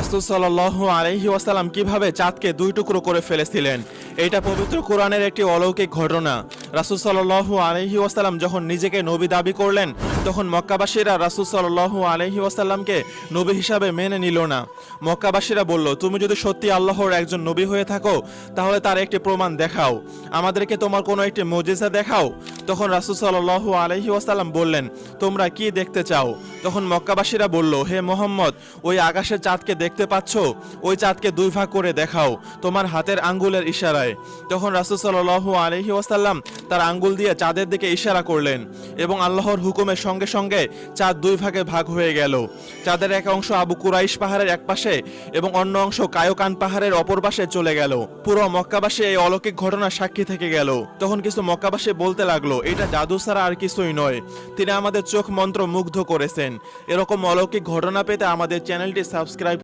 রাসুল সাল্লাহ আলহি ওয়াসাল্লাম কীভাবে চাঁদকে দুই টুকরো করে ফেলেছিলেন? এটা পবিত্র কোরআনের একটি অলৌকিক ঘটনা। রাসুল সাল্লাহ আলহি ওয়াসাল্লাম যখন নিজেকে নবী দাবি করলেন, তখন মক্কাবাসীরা রাসুল সাল্লাহ আলহি ওয়াসাল্লামকে নবী হিসাবে মেনে নিল না। মক্কাবাসীরা বলল, তুমি যদি সত্যি আল্লাহর একজন নবী হয়ে থাকো, তাহলে তার একটি প্রমাণ দেখাও। আমাদেরকে তোমার কোনো একটি মজিজা দেখাও। তখন রাসুল সাল্লাহ আলহি ওয়াসাল্লাম বললেন, তোমরা কি দেখতে চাও? তখন মক্কাবাসীরা বলল, হে মোহাম্মদ, ওই আকাশের চাঁদকে দেখতে পাচ্ছ? ওই চাঁদকে দুই ভাগ করে দেখাও, তোমার হাতের আঙ্গুলের ইশারায়। তখন রাসুল সাল্লাহ আলহি ওয়াসাল্লাম তার আঙ্গুল দিয়ে চাঁদের দিকে ইশারা করলেন এবং আল্লাহর হুকুমের সঙ্গে সঙ্গে চাঁদ দুই ভাগে ভাগ হয়ে গেল। চাঁদের এক অংশ আবু কুরাইশ পাহাড়ের এক পাশে এবং অন্য অংশ কায়োকান পাহাড়ের অপর পাশে চলে গেল। পুরো মক্কাবাসী এই অলৌকিক ঘটনার সাক্ষী থেকে গেল। তখন কিছু মক্কাবাসী বলতে লাগল, এটা জাদু ছাড়া আর কিছুই নয়। তিনি আমাদের চোখ মন্ত্র মুগ্ধ করেছেন। এরকম অলৌকিক ঘটনা পেতে আমাদের চ্যানেলটি সাবস্ক্রাইব